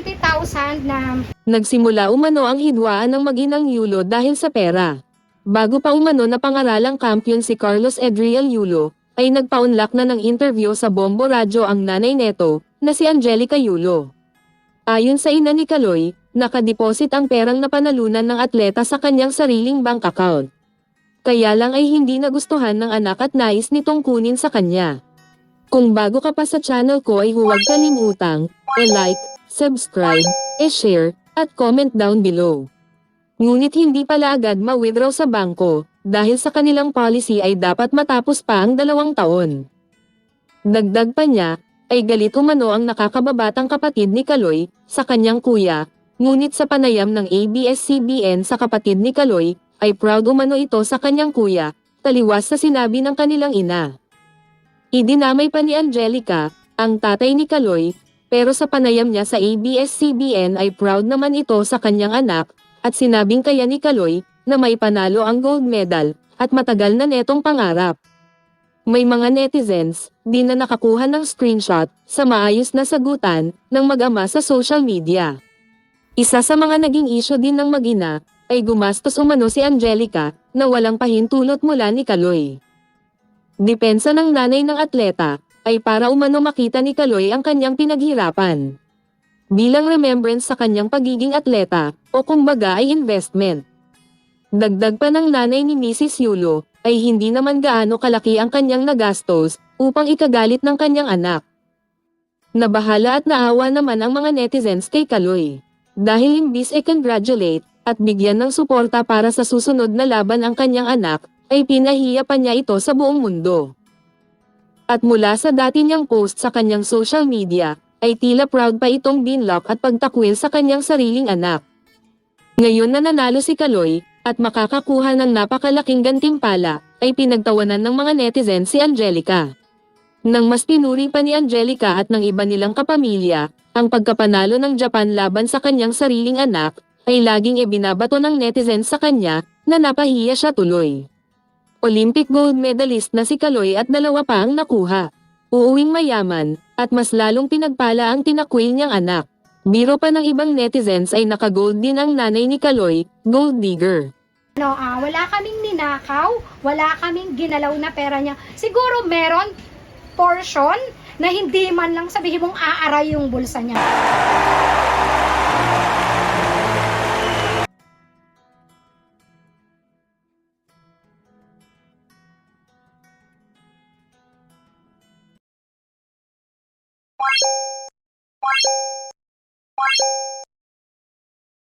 20,000 na Nagsimula umano ang hidwaan ng maginang Yulo dahil sa pera. Bago pa umano na pangaralang kampiyon si Carlos Edriel Yulo, ay nagpaunlak na ng interview sa Bombo Radyo ang nanay neto, na si Angelica Yulo. Ayon sa ina ni Kaloy, nakadeposit ang perang napanalunan ng atleta sa kanyang sariling bank account. Kaya lang ay hindi nagustuhan ng anak at nais nitong kunin sa kanya. Kung bago ka pa sa channel ko ay huwag kalimutang, i-like, subscribe, i-share, at comment down below. Ngunit hindi pala agad ma-withdraw sa bangko, dahil sa kanilang policy ay dapat matapos pa ang dalawang taon. Dagdag pa niya, ay galit umano ang nakakababatang kapatid ni Kaloy, sa kanyang kuya, ngunit sa panayam ng ABS-CBN sa kapatid ni Kaloy, ay proud umano ito sa kanyang kuya, taliwas sa sinabi ng kanilang ina. Idinamay pa ni Angelica, ang tatay ni Kaloy, pero sa panayam niya sa ABS-CBN ay proud naman ito sa kanyang anak, at sinabing kaya ni Kaloy, na may panalo ang gold medal, at matagal na netong pangarap. May mga netizens, di na nakakuha ng screenshot, sa maayos na sagutan, ng mag-ama sa social media. Isa sa mga naging isyo din ng mag-ina, ay gumastos umano si Angelica, na walang pahintulot mula ni Kaloy. Depensa ng nanay ng atleta, ay para umano makita ni Kaloy ang kanyang pinaghirapan. Bilang remembrance sa kanyang pagiging atleta, o kumbaga ay investment. Dagdag pa ng nanay ni Mrs. Yulo, ay hindi naman gaano kalaki ang kanyang nagastos, upang ikagalit ng kanyang anak. Nabahala at naawa naman ang mga netizens kay Kaloy. Dahil imbis e congratulate, at bigyan ng suporta para sa susunod na laban ang kanyang anak, ay pinahiya pa niya ito sa buong mundo. At mula sa dati niyang post sa kanyang social media, ay tila proud pa itong binlock at pagtakwil sa kanyang sariling anak. Ngayon na nanalo si Kaloy, at makakakuha ng napakalaking gantimpala, ay pinagtawanan ng mga netizens si Angelica. Nang mas pinuri pa ni Angelica at ng iba nilang kapamilya, ang pagkapanalo ng Japan laban sa kanyang sariling anak, ay laging ibinabato ng netizens sa kanya, na napahiya siya tuloy. Olympic gold medalist na si Kaloy at dalawa pa ang nakuha. Uuwing mayaman, at mas lalong pinagpala ang tinakwil niyang anak. Biro pa ng ibang netizens ay naka-gold din ang nanay ni Kaloy, gold digger. ano, ah, wala kaming ninakaw, wala kaming ginalaw na pera niya. Siguro meron portion na hindi man lang sabihin mong aaray yung bulsa niya. you